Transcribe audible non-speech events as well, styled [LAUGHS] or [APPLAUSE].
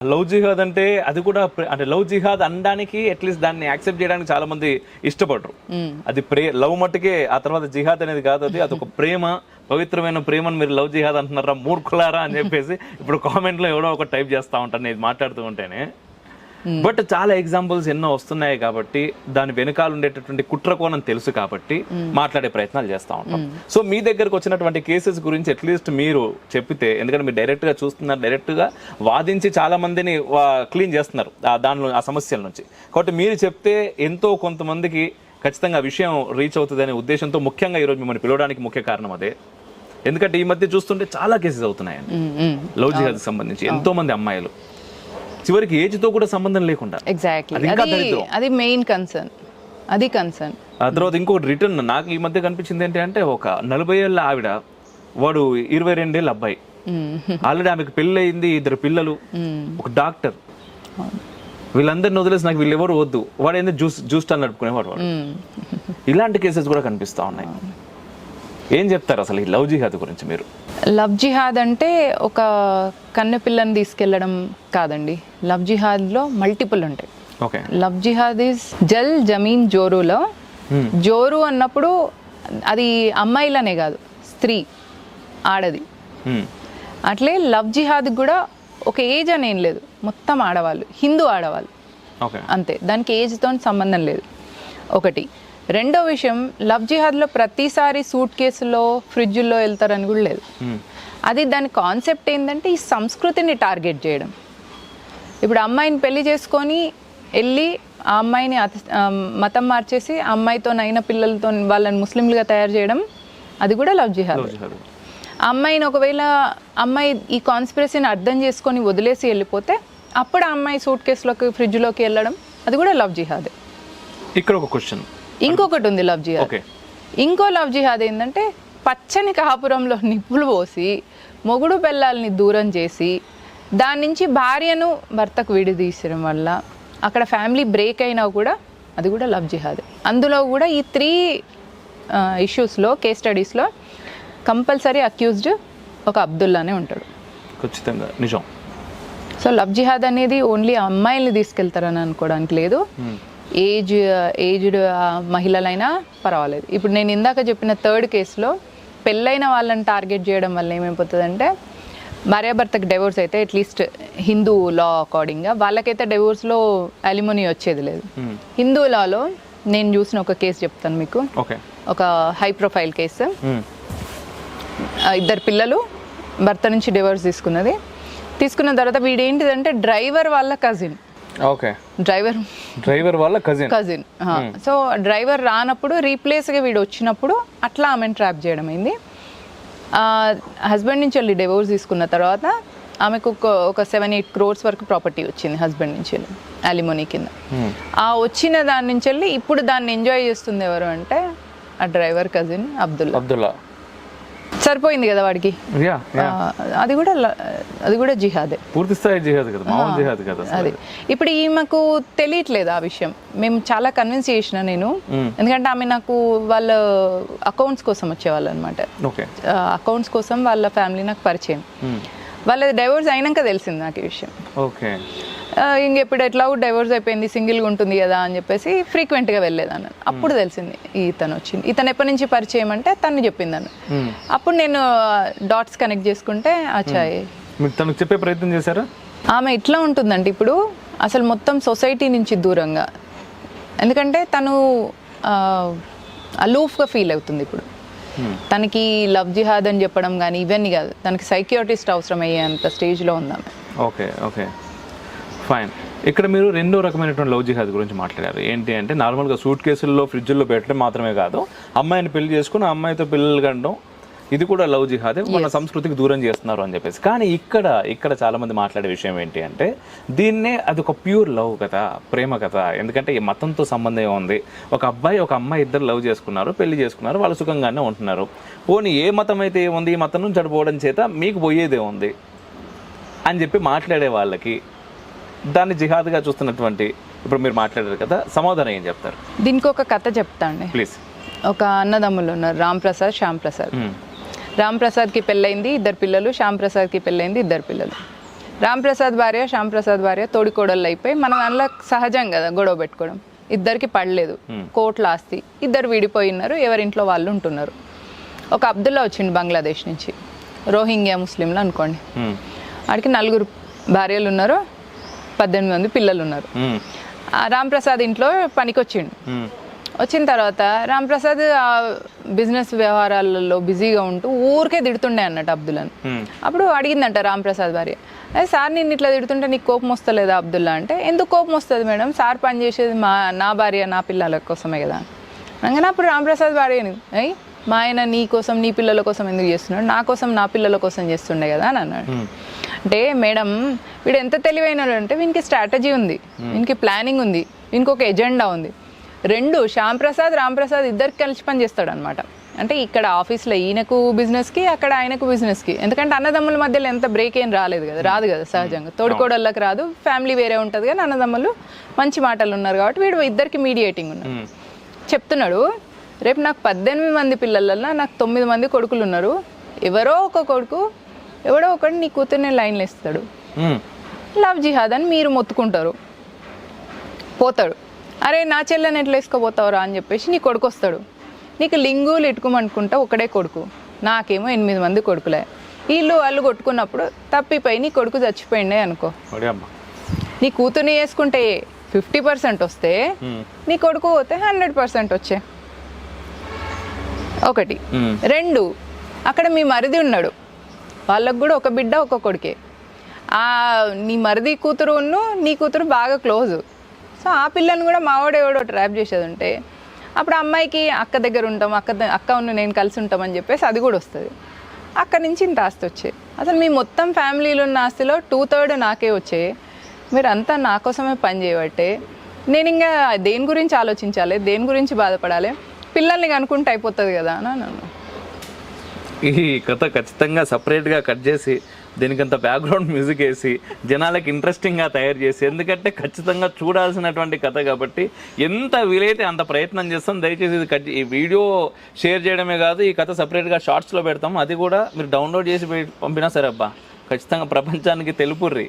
Love జిహాద్ అంటే అది కూడా అంటే లవ్ జిహాద్ అనడానికి అట్లీస్ట్ దాన్ని యాక్సెప్ట్ చేయడానికి చాలా మంది ఇష్టపడరు. అది ప్రే లవ్ మట్టుకే ఆ తర్వాత జిహాద్ అనేది కాదు అది. అదొక ప్రేమ పవిత్రమైన ప్రేమను మీరు లవ్ జిహాద్ అంటున్నారా మూర్ఖులారా అని చెప్పేసి [LAUGHS] ఇప్పుడు కామెంట్లో ఎవడో ఒక టైప్ చేస్తా ఉంటాను నేను మాట్లాడుతూ ఉంటేనే బట్ చాలా ఎగ్జాంపుల్స్ ఎన్నో వస్తున్నాయి కాబట్టి దాని వెనకాల ఉండేటటువంటి కుట్ర కోణం తెలుసు కాబట్టి మాట్లాడే ప్రయత్నాలు చేస్తూ ఉంటాం. సో మీ దగ్గరకు వచ్చినటువంటి కేసెస్ గురించి అట్లీస్ట్ మీరు చెప్పితే ఎందుకంటే మీరు డైరెక్ట్గా చూస్తున్నారు డైరెక్ట్గా వాదించి చాలా మందిని క్లీన్ చేస్తున్నారు దానిలో ఆ సమస్యల నుంచి. కాబట్టి మీరు చెప్తే ఎంతో కొంతమందికి ఖచ్చితంగా విషయం రీచ్ అవుతుంది అనే ఉద్దేశంతో ముఖ్యంగా ఈరోజు మిమ్మల్ని పిలవడానికి ముఖ్య కారణం అదే. ఎందుకంటే ఈ మధ్య చూస్తుంటే చాలా కేసెస్ అవుతున్నాయండి. లవ్ జిహాద్ సంబంధించి ఎంతో మంది అమ్మాయిలు చివరికి ఏజ్తో కూడా సంబంధం లేకుండా. ఎగ్జాక్ట్లీ అది మెయిన్ కన్సర్న్ అది కన్సర్న్ ఆ తర్వాత ఇంకొకటి రిటర్న్ నాకు ఈ మధ్య కనిపించింది ఏంటి అంటే ఒక నలభై ఏళ్ళ ఆవిడ వాడు ఇరవై రెండేళ్ళ అబ్బాయి. ఆల్రెడీ ఆమెకు పెళ్ళి అయింది ఇద్దరు పిల్లలు ఒక డాక్టర్. వీళ్ళందరిని వదిలేసి నాకు వీళ్ళు ఎవరు వద్దు. వాడు ఏంది జ్యూస్ జ్యూస్ స్టాల్ నడుపుకునేవాడు వాడు. ఇలాంటి కేసెస్ కూడా కనిపిస్తా ఉన్నాయి. ఏం చెప్తారు అసలు ఈ లవ్ జిహాద్ గురించి మీరు? లవ్ జిహాద్ అంటే ఒక కన్నె పిల్లని తీసుకెళ్ళడం కాదండి. లవ్ జిహాద్లో మల్టిపుల్ ఉంటాయి. ఓకే. లవ్ జిహాద్ ఇస్ జల్ జమీన్ జోరులో. జోరు అన్నప్పుడు అది అమ్మాయిలనే కాదు స్త్రీ ఆడది. అట్లే లవ్ జిహాద్ కూడా ఒక ఏజ్ అని ఏం లేదు. మొత్తం ఆడవాళ్ళు హిందూ ఆడవాళ్ళు. అంతే. దానికి ఏజ్తో సంబంధం లేదు. ఒకటి. రెండో విషయం లవ్ జిహాద్లో ప్రతిసారి సూట్ కేసులో ఫ్రిడ్జ్లో వెళ్తారని కూడా లేదు. అది దాని కాన్సెప్ట్ ఏంటంటే ఈ సంస్కృతిని టార్గెట్ చేయడం. ఇప్పుడు అమ్మాయిని పెళ్ళి చేసుకొని వెళ్ళి ఆ అమ్మాయిని మతం మార్చేసి ఆ అమ్మాయితో అయిన పిల్లలతో వాళ్ళని ముస్లింలుగా తయారు చేయడం అది కూడా లవ్ జిహాద్. లవ్ జిహాద్. ఆ అమ్మాయిని ఒకవేళ అమ్మాయి ఈ కాన్స్పిరసీని అర్థం చేసుకొని వదిలేసి వెళ్ళిపోతే అప్పుడు ఆ అమ్మాయి సూట్ కేసులోకి ఫ్రిడ్జ్లోకి వెళ్ళడం అది కూడా లవ్ జిహాదే. ఇక్కడ ఒక క్వశ్చన్. ఇంకొకటి ఉంది లవ్ జిహాద్. ఇంకో లవ్ జిహాద్ ఏంటంటే పచ్చని కాపురంలో నిప్పులు పోసి మొగుడు పిల్లల్ని దూరం చేసి దాని నుంచి భార్యను భర్తకు విడిదీసడం వల్ల అక్కడ ఫ్యామిలీ బ్రేక్ అయినా కూడా అది కూడా లవ్ జిహాదే. అందులో కూడా ఈ త్రీ ఇష్యూస్లో కేస్ స్టడీస్లో కంపల్సరీ అక్యూజ్డ్ ఒక అబ్దుల్లానే ఉంటాడు. ఖచ్చితంగా. నిజం. సో లవ్ జిహాద్ అనేది ఓన్లీ అమ్మాయిల్ని తీసుకెళ్తారని అనుకోవడానికి లేదు. ఏజ్ ఏజ్డ్ మహిళలైనా పర్వాలేదు. ఇప్పుడు నేను ఇందాక చెప్పిన థర్డ్ కేసులో పెళ్ళైన వాళ్ళని టార్గెట్ చేయడం వల్ల ఏమైపోతుందంటే భార్యాభర్తకు డివోర్స్ అయితే అట్లీస్ట్ హిందూ లా అకార్డింగ్గా వాళ్ళకైతే డివోర్స్లో అలిమోనీ వచ్చేది లేదు. హిందూ లాలో నేను చూసిన ఒక కేసు చెప్తాను మీకు. ఒక హై ప్రొఫైల్ కేసు ఇద్దరు పిల్లలు భర్త నుంచి డివోర్స్ తీసుకున్నది. తీసుకున్న తర్వాత వీడు ఏంటిదంటే డ్రైవర్ వాళ్ళ కజిన్ ఓకే. డ్రైవర్. డ్రైవర్ వాళ్ళ కజిన్ కజిన్ సో డ్రైవర్ రానప్పుడు రీప్లేస్గా వీడు వచ్చినప్పుడు అట్లా ఆమెను ట్రాప్ చేయడం అయింది. హస్బెండ్ నుంచి వెళ్ళి డివోర్స్ తీసుకున్న తర్వాత ఆమెకు ఒక ఒక సెవెన్ ఎయిట్ క్రోర్స్ వరకు ప్రాపర్టీ వచ్చింది హస్బెండ్ నుంచి వెళ్ళి అలిమోనీ కింద. ఆ వచ్చిన దాని నుంచి వెళ్ళి ఇప్పుడు దాన్ని ఎంజాయ్ చేస్తుంది ఎవరు అంటే ఆ డ్రైవర్ కజిన్ అబ్దుల్లా. అబ్దుల్లా. సరిపోయింది కదా వాడికి? అది కూడా అది కూడా జిహాదే. పూర్తి స్థాయి జిహాద్ కదా మామూలు జిహాద్ కదా అసలు. అది. ఇప్పుడు ఈమెకు తెలియట్లేదు ఆ విషయం. మేము చాలా కన్విన్స్ చేసిన నేను. ఎందుకంటే ఆమె నాకు వాళ్ళ అకౌంట్స్ కోసం వచ్చేవాళ్ళు అనమాట అకౌంట్స్ కోసం వాళ్ళ ఫ్యామిలీ నాకు పరిచయం. వాళ్ళ డైవోర్స్ అయినాక తెలిసింది నాకు ఈ విషయం. ఓకే. ఇంక ఇప్పుడు ఎట్లా డైవోర్స్ అయిపోయింది సింగిల్గా ఉంటుంది కదా అని చెప్పేసి ఫ్రీక్వెంట్గా వెళ్ళేదాన్ని. అప్పుడు తెలిసింది ఇతను వచ్చింది. ఇతను ఎప్పటి నుంచి పరిచయం అంటే తను చెప్పింది అన్న అప్పుడు నేను డాట్స్ కనెక్ట్ చేసుకుంటే అచ్చాయి మీరు తనకు చెప్పే ప్రయత్నం చేశారా? ఆమె ఎట్లా ఉంటుందంటే ఇప్పుడు. అసలు మొత్తం సొసైటీ నుంచి దూరంగా. ఎందుకంటే తను అలూఫ్గా ఫీల్ అవుతుంది ఇప్పుడు. తనకి లవ్ జిహాద్ అని చెప్పడం కానీ ఇవన్నీ కాదు. తనకి సైకియాటిస్ట్ అవసరం అయ్యేంత స్టేజ్లో ఉంది ఓకే ఓకే ఫైన్ ఇక్కడ మీరు రెండో రకమైనటువంటి లవ్ జిహాద్ గురించి మాట్లాడారు. ఏంటి అంటే నార్మల్గా సూట్ కేసుల్లో ఫ్రిడ్జ్లో పెట్టడం మాత్రమే కాదు అమ్మాయిని పెళ్ళి చేసుకుని అమ్మాయితో పిల్లలు కండం ఇది కూడా లవ్ జిహాదే మన సంస్కృతికి దూరం చేస్తున్నారు అని చెప్పేసి. కానీ ఇక్కడ ఇక్కడ చాలా మంది మాట్లాడే విషయం ఏంటి అంటే దీన్నే అది ఒక ప్యూర్ లవ్ కదా ప్రేమ కదా. ఎందుకంటే ఈ మతంతో సంబంధం ఉంది. ఒక అబ్బాయి ఒక అమ్మాయి ఇద్దరు లవ్ చేసుకున్నారు పెళ్ళి చేసుకున్నారు వాళ్ళు సుఖంగానే ఉంటున్నారు. పోనీ ఏ మతం అయితే ఏముంది? ఈ మతం నుంచి చేత మీకు పోయేదే ఉంది అని చెప్పి మాట్లాడే వాళ్ళకి దాన్ని జిహాద్గా చూస్తున్నటువంటి ఇప్పుడు మీరు మాట్లాడారు కదా సమాధానం ఏం చెప్తారు? దీనికి ఒక కథ చెప్తా అండి. ప్లీజ్. ఒక అన్నదమ్ములు ఉన్నారు రామ్ ప్రసాద్ శ్యామ్ ప్రసాద్ రామ్ ప్రసాద్కి పెళ్ళైంది ఇద్దరు పిల్లలు శ్యామ్ ప్రసాద్కి పెళ్ళైంది ఇద్దరు పిల్లలు. రామ్ ప్రసాద్ భార్య శ్యామ్ ప్రసాద్ భార్య తోడికోడళ్ళు అయిపోయి మనం అందులో సహజం కదా గొడవ పెట్టుకోవడం. ఇద్దరికి పడలేదు కోట్ల ఆస్తి. ఇద్దరు విడిపోయినారు ఎవరింట్లో వాళ్ళు ఉంటున్నారు. ఒక అబ్దుల్లా వచ్చిండు బంగ్లాదేశ్ నుంచి రోహింగ్యా ముస్లింలు అనుకోండి. ఆడికి నలుగురు భార్యలు ఉన్నారు పద్దెనిమిది మంది పిల్లలు ఉన్నారు రామ్ ప్రసాద్ ఇంట్లో పనికొచ్చిండు. వచ్చిన తర్వాత రామ్ ప్రసాద్ ఆ బిజినెస్ వ్యవహారాలలో బిజీగా ఉంటూ ఊరికే తిడుతుండే అన్నట్టు అబ్దుల్లాని. అప్పుడు అడిగిందంట రామ్ ప్రసాద్ భార్య అదే సార్ నేను ఇట్లా తిడుతుంటే నీకు కోపం వస్తలేదా అబ్దుల్లా? అంటే ఎందుకు కోపం వస్తుంది మేడం? సార్ పని చేసేది మా నా భార్య నా పిల్లల కోసమే కదా. అనగానే అప్పుడు రామ్ ప్రసాద్ భార్యని అయ్యి మా ఆయన నీ కోసం నీ పిల్లల కోసం ఎందుకు చేస్తున్నాడు? నా కోసం నా పిల్లల కోసం చేస్తుండే కదా అని అన్నాడు. అంటే మేడం వీడు ఎంత తెలివైనడు అంటే వీనికి స్ట్రాటజీ ఉంది వీనికి ప్లానింగ్ ఉంది వీనికి ఒక ఎజెండా ఉంది. రెండు శ్యామ్ ప్రసాద్ రామ్ ప్రసాద్ ఇద్దరికి కలిసి పని చేస్తాడు అనమాట అంటే ఇక్కడ ఆఫీస్లో ఈయనకు బిజినెస్కి అక్కడ ఆయనకు బిజినెస్కి ఎందుకంటే అన్నదమ్ముల మధ్యలో ఎంత బ్రేక్ ఏం రాలేదు కదా రాదు కదా సహజంగా. తోడుకోడళ్ళకి రాదు ఫ్యామిలీ వేరే ఉంటుంది కానీ అన్నదమ్ములు మంచి మాటలు ఉన్నారు కాబట్టి వీడు ఇద్దరికి మీడియేటింగ్ ఉన్నారు. చెప్తున్నాడు రేపు నాకు పద్దెనిమిది మంది పిల్లలల్లో నాకు తొమ్మిది మంది కొడుకులు ఉన్నారు. ఎవరో ఒక కొడుకు ఎవడో ఒకటి నీ కూతుర్ని లైన్లు ఇస్తాడు లవ్ జిహాద్ అని మీరు మొత్తుకుంటారు. పోతాడు. అరే నా చెల్లెని ఎట్లా వేసుకోపోతావురా అని చెప్పేసి నీ కొడుకు వస్తాడు. నీకు లింగులు ఇట్టుకోమనుకుంటా ఒకడే కొడుకు. నాకేమో ఎనిమిది మంది కొడుకులే. వీళ్ళు వాళ్ళు కొట్టుకున్నప్పుడు తప్పిపోయి నీ కొడుకు చచ్చిపోయిండే అనుకో. నీ కూతుర్ని వేసుకుంటే ఫిఫ్టీ పర్సెంట్ వస్తే నీ కొడుకు పోతే హండ్రెడ్ పర్సెంట్ వచ్చే. ఒకటి. రెండు. అక్కడ మీ మరిది ఉన్నాడు. వాళ్ళకు కూడా ఒక బిడ్డ ఒక కొడుకే. ఆ నీ మరిది కూతురు నీ కూతురు బాగా క్లోజ్. సో ఆ పిల్లని కూడా మావాడు ఎవడో ట్రాప్ చేసేది ఉంటే అప్పుడు అమ్మాయికి అక్క దగ్గర ఉంటాం అక్క అక్క ఉన్న నేను కలిసి ఉంటామని చెప్పేసి అది కూడా వస్తుంది. అక్కడి నుంచి ఇంత ఆస్తి వచ్చే అసలు మీ మొత్తం ఫ్యామిలీలో ఉన్న ఆస్తిలో టూ థర్డ్ నాకే వచ్చే. మీరు అంతా నా కోసమే పని చేయబట్టే నేను ఇంకా దేని గురించి ఆలోచించాలి దేని గురించి బాధపడాలి? పిల్లల్ని కనుక్కుంటే అయిపోతుంది కదా. అని అన్నాను ఈ కథ ఖచ్చితంగా సపరేట్గా కట్ చేసి దీనికంత బ్యాక్గ్రౌండ్ మ్యూజిక్ వేసి జనాలకి ఇంట్రెస్టింగ్గా తయారు చేసి ఎందుకంటే ఖచ్చితంగా చూడాల్సినటువంటి కథ కాబట్టి ఎంత వీలైతే అంత ప్రయత్నం చేస్తాం. దయచేసి ఇది కట్ ఈ వీడియో షేర్ చేయడమే కాదు ఈ కథ సపరేట్గా షార్ట్స్లో పెడతాం. అది కూడా మీరు డౌన్లోడ్ చేసి పంపినా సరే అబ్బా ఖచ్చితంగా ప్రపంచానికి తెలుపుర్రి.